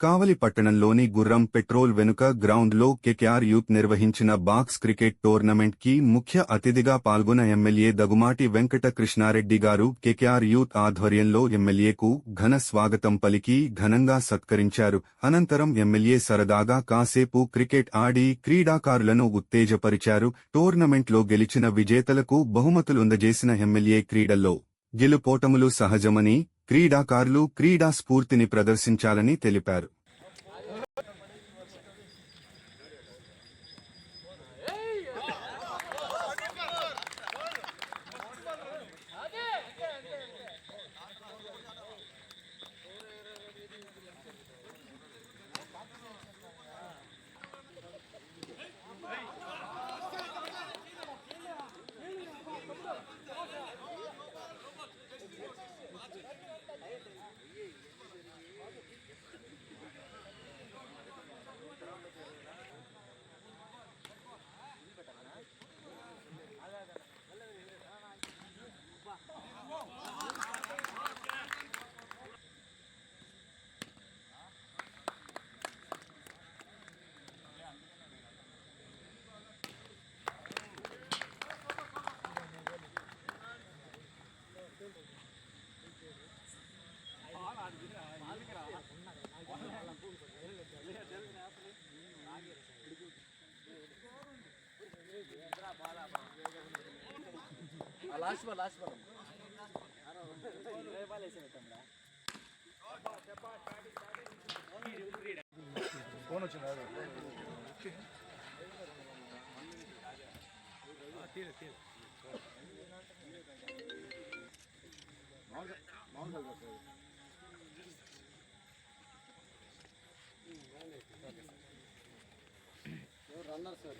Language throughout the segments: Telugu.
కావలి పట్టణంలోని గుర్రం పెట్రోల్ వెనుక గ్రౌండ్లో కెకెఆర్ యూత్ నిర్వహించిన బాక్స్ క్రికెట్ టోర్నమెంట్కి ముఖ్య అతిథిగా పాల్గొన్న ఎమ్మెల్యే దగుమాటి వెంకట కృష్ణారెడ్డి గారు కెకెఆర్ యూత్ ఆధ్వర్యంలో ఎమ్మెల్యేకు ఘన స్వాగతం పలికి ఘనంగా సత్కరించారు. అనంతరం ఎమ్మెల్యే సరదాగా కాసేపు క్రికెట్ ఆడి క్రీడాకారులను ఉత్తేజపరిచారు. టోర్నమెంట్లో గెలిచిన విజేతలకు బహుమతులుందజేసిన ఎమ్మెల్యే క్రీడల్లో గెలుపోటములు సహజమని క్రీడాకారులు క్రీడా స్ఫూర్తిని ప్రదర్శించాలని తెలిపారు. last ball last ball phone వచ్చింది రన్నర్ సార్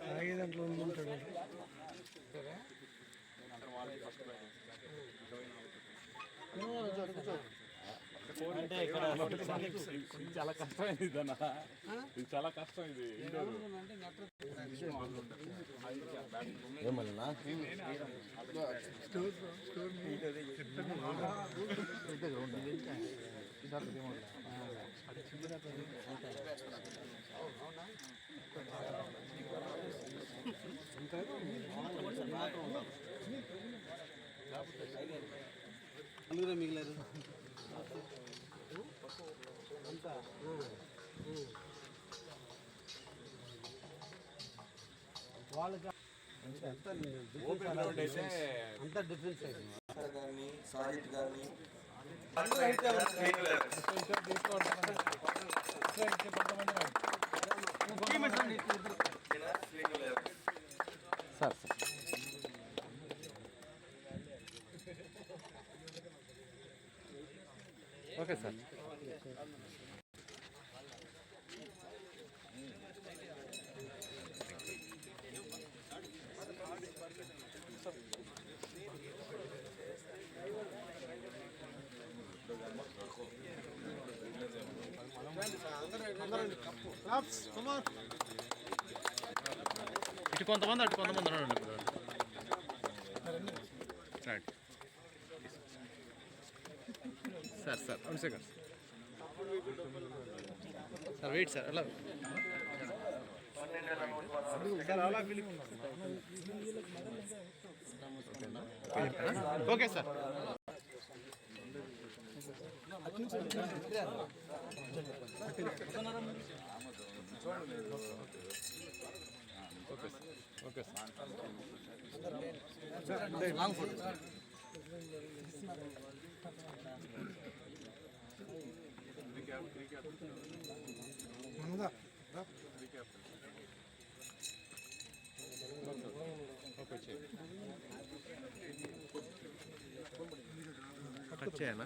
సాగే దాంట్లో ఉంటాడు అంటే ఇక్కడ చాలా కష్టమైంది ఇదన్న ఇది చాలా కష్టం ఇది ఏమన్నా అందులో మిగిలేదు వాళ్ళకి గ్రౌండ్ అయితే అంత డిఫరెన్స్ సాహిత్ కానీ సార్ సార్ ఓకే సార్. ఇటు కొంతమంది అటు కొంతమంది ఉన్నాడు ఇప్పుడు. Sir sir one second sir wait sir అలా ఓకే సార్ అట్లా okay sir long photo cut చేయనా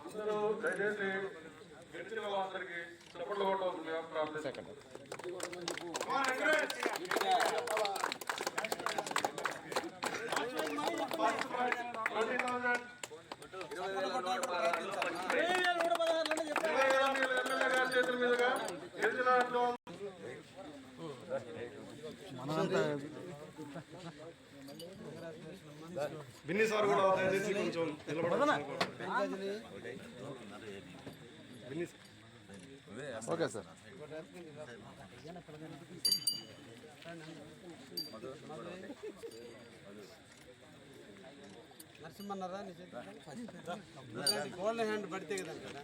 అందరూ దయచేసి గెలిచిన వాళ్ళందరికీ చప్పట్లు కొట్టవలసిందిగా ప్రార్థిస్తున్నాను. ట్వంటీ థౌసండ్ ఇరవై వేల మీరు ఎమ్మెల్యే గారి చేతుల మీదుగా గెలిచిన దాంట్లో బిన్ని సార్. కూడా దయచేసి కొంచెం నిలబడాలి ఓకే సార్ నరసింహన్నారా గోల్డ్ హ్యాండ్ పడితే కదా కదా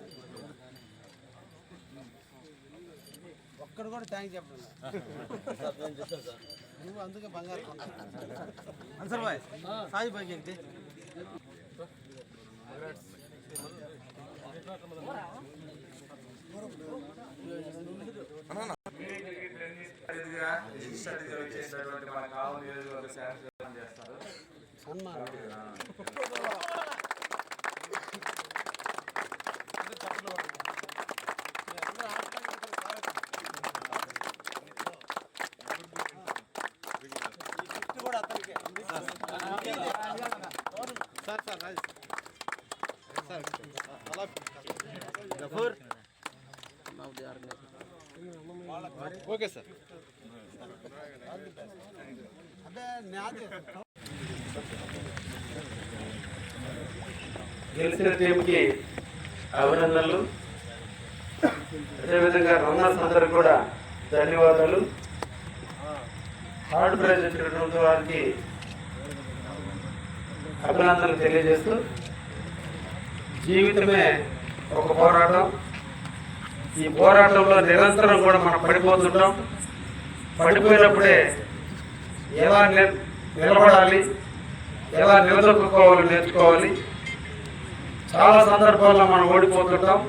ఒక్కడు కూడా థ్యాంక్ చెప్పండి నువ్వు అందుకే బంగారు అన్సర్ బాయ్. సాయి బాయ్ ఏంటి? సన్మానం సార్ సార్ రాజు సార్ అలా గఫూర్ ఓకే సార్ అదే నాది గెలిచిన టీంకి అభినందనలు. అదేవిధంగా రన్నర్స్ అందరికి కూడా ధన్యవాదాలు. థర్డ్ ప్రైజ్ వచ్చినటువంటి వారికి అభినందనలు తెలియజేస్తూ జీవితమే ఒక పోరాటం. ఈ పోరాటంలో నిరంతరం కూడా మనం పడిపోతుంటాం. పడిపోయినప్పుడే ఎలా నిలబడాలి ఎలా నిలదొక్కుకోవాలి నేర్చుకోవాలి. చాలా సందర్భాల్లో మనం ఓడిపోతుంటాం.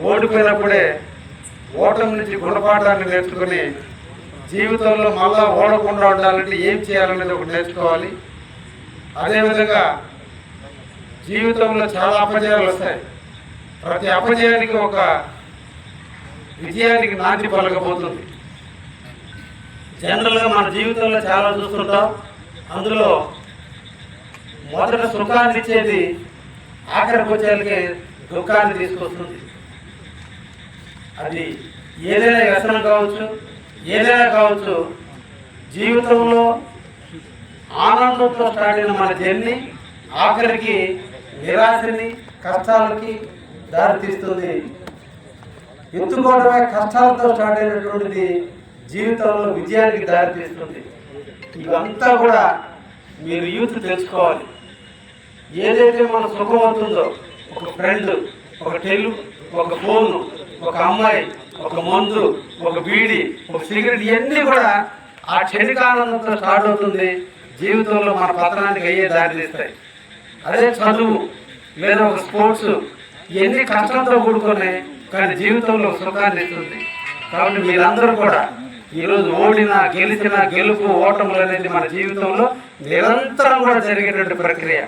ఓడిపోయినప్పుడే ఓటమి నుంచి గుణపాఠాన్ని నేర్చుకుని జీవితంలో మళ్ళా ఓడకుండా ఉండాలంటే ఏం చేయాలనేది ఒకటి నేర్చుకోవాలి. అదేవిధంగా జీవితంలో చాలా అపజయాలు వస్తాయి. ప్రతి అపజయానికి ఒక విజయానికి నాటి పలకపోతుంది జనరల్గా మన జీవితంలో చాలా చూస్తుంటాం. అందులో మొదట సుఖాన్ని ఇచ్చేది ఆఖరికి వచ్చేళ్ళకి దుఃఖాన్ని తీసుకొస్తుంది. అది ఏదైనా వ్యసనం కావచ్చు ఏదైనా కావచ్చు జీవితంలో ఆనందంతో స్టార్ట్ అయిన మన జర్నీ ఆఖరికి నిరాశని కష్టాలకి దారితీస్తుంది. ఎత్తుకోవడమే కష్టాలతో స్టార్ట్ అయినటువంటిది జీవితంలో విజయానికి దారితీస్తుంది. ఇవంతా కూడా మీరు యూత్ తెలుసుకోవాలి. ఏదైతే మన సుఖం అవుతుందో ఒక ఫ్రెండ్ ఒక టెలు ఒక ఫోన్ ఒక అమ్మాయి ఒక మందు ఒక బీడి ఒక సిగరెట్ ఇవన్నీ కూడా ఆ క్షణికానందంతో స్టార్ట్ అవుతుంది. జీవితంలో మన పతనానికి అయ్యే దారి తీస్తాయి. అదే చదువు లేదా ఒక స్పోర్ట్స్ ఎన్ని కష్టంతో కూడుకొని కానీ జీవితంలో ఒక సుఖాన్ని ఇస్తుంది. కాబట్టి మీరందరూ కూడా ఈరోజు ఓడినా గెలిచినా గెలుపు ఓటములు అనేది మన జీవితంలో నిరంతరం కూడా జరిగేటువంటి ప్రక్రియ.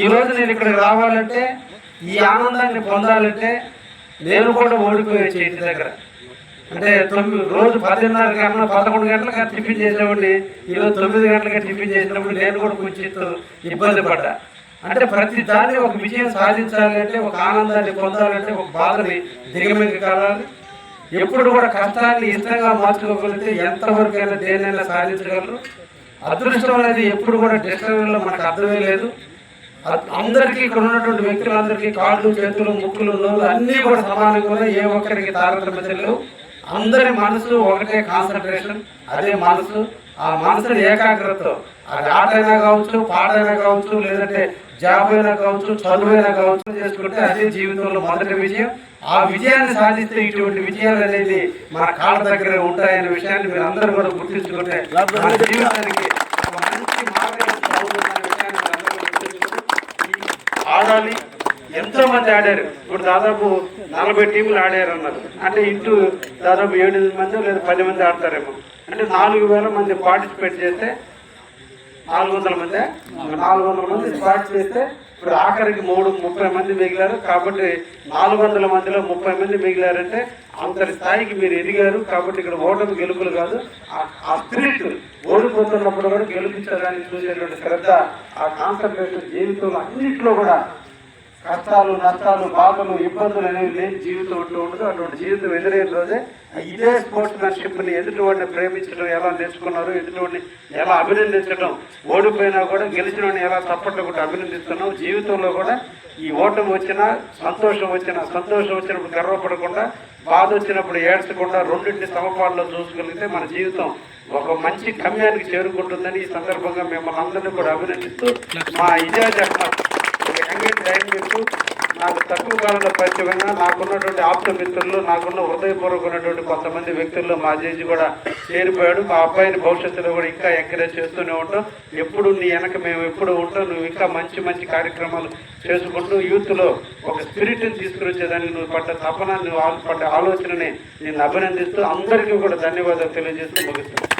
ఈరోజు నేను ఇక్కడికి రావాలంటే ఈ ఆనందాన్ని పొందాలంటే నేను కూడా ఓడిపోయే ఇంటి దగ్గర. అంటే తొమ్మిది రోజు పదిన్నర గంటల పదకొండు గంటలకు టిఫిన్ చేసేవాడిని. ఈరోజు తొమ్మిది గంటలకి టిఫిన్ చేసినప్పుడు నేను కూడా కొంచెం ఇబ్బంది పడ్డా. అంటే ప్రతి దాన్ని ఒక విజయం సాధించాలి అంటే ఒక ఆనందాన్ని పొందాలంటే ఒక బాధని దిగమింగి కావాలి ఎప్పుడు కూడా కష్టాన్ని ఇష్టంగా మార్చుకోగలిగితే ఎంతవరకు అయినా దేనైనా సాధించగలరు. అదృష్టం అనేది ఎప్పుడు కూడా డిక్షనరీలో మనకు అర్థమే లేదు. అందరికీ ఇక్కడ ఉన్నటువంటి వ్యక్తులందరికీ కాళ్ళు చేతులు ముక్కులు నోళ్ళు అన్నీ కూడా సమానంగా ఏ ఒక్కరికి తారతమ్యం లేవు అందరి మనసు ఒకటే కాన్సన్ట్రేషన్ అదే మనసు ఆ మనసుని ఏకాగ్రతతో అది ఆట అయినా కావచ్చు పాట అయినా కావచ్చు లేదంటే జాబ్ అయినా కావచ్చు చదువైనా కావచ్చు చేసుకుంటే అదే జీవితంలో మొదటి విజయం. ఆ విజయాన్ని సాధిస్తే ఇటువంటి విజయాలు అనేది మన కాళ్ళ దగ్గర ఉంటాయనే విషయాన్ని మీరు అందరూ కూడా గుర్తించుకుంటే మన జీవితానికి మంచి ఆడాలి ఎంతో మంది ఆడారు. ఇప్పుడు దాదాపు నలభై టీములు ఆడారు అన్నారు అంటే ఇంటూ దాదాపు ఏడు మంది లేదా పది మంది ఆడతారేమో. అంటే నాలుగు వేల మంది పార్టిసిపేట్ చేస్తే నాలుగు వందల మంది. నాలుగు వందల మంది స్టార్ట్ చేస్తే ఇప్పుడు ఆఖరికి మూడు ముప్పై మంది మిగిలారు. కాబట్టి నాలుగు వందల మందిలో ముప్పై మంది మిగిలారంటే అంతటి స్థాయికి మీరు ఎదిగారు. కాబట్టి ఇక్కడ ఓటమి గెలుపులు కాదు. ఆ- ఆ స్పిరిట్ ఓడిపోతున్నప్పుడు కూడా గెలిపించడానికి చూసేటువంటి శ్రద్ధ ఆ కాన్సన్ట్రేషన్ జీవితంలో అన్నింటిలో కూడా కష్టాలు నష్టాలు బాధలు ఇబ్బందులు అనేవి లేని జీవితం ఉంటూ ఉండదు. అటువంటి జీవితం ఎదురయ్యే రోజే ఇదే స్పోర్ట్స్ మ్యాన్షిప్ని ఎదుటివాడిని ప్రేమించడం ఎలా నేర్చుకున్నారు ఎదుటివాడిని ఎలా అభినందించడం ఓడిపోయినా కూడా గెలిచిన వాడిని ఎలా తప్పట్లు కూడా అభినందిస్తున్నాం. జీవితంలో కూడా ఈ ఓటమి వచ్చినా సంతోషం వచ్చినా సంతోషం వచ్చినప్పుడు గర్వపడకుండా బాధ వచ్చినప్పుడు ఏడ్చకుండా రెండింటిని సమపాల్లో చూసుకుంటే మన జీవితం ఒక మంచి గమ్యానికి చేరుకుంటుందని ఈ సందర్భంగా మిమ్మల్ని అందరినీ కూడా అభినందిస్తూ మా ఇదే అహ్మద్ టైం మీకు నాకు తక్కువ కాలంలో పరిచయమైన నాకున్నటువంటి ఆప్త మిత్రులు నాకున్న హృదయపూర్వకమైనటువంటి కొంతమంది వ్యక్తుల్లో మా జేజీ కూడా చేరిపోయాడు. మా అబ్బాయిని భవిష్యత్తులో కూడా ఇంకా ఎంకరేజ్ చేస్తూనే ఉంటాం. ఎప్పుడు నీ వెనక మేము ఎప్పుడు ఉంటాం నువ్వు ఇంకా మంచి మంచి కార్యక్రమాలు చేసుకుంటూ యూత్లో ఒక స్పిరిట్ని తీసుకురొచ్చేదానికి నువ్వు పడ్డ తపన నువ్వు ఆ- పడ్డ ఆలోచనని నేను అభినందిస్తూ అందరికీ కూడా ధన్యవాదాలు తెలియజేస్తూ ముగిస్తాను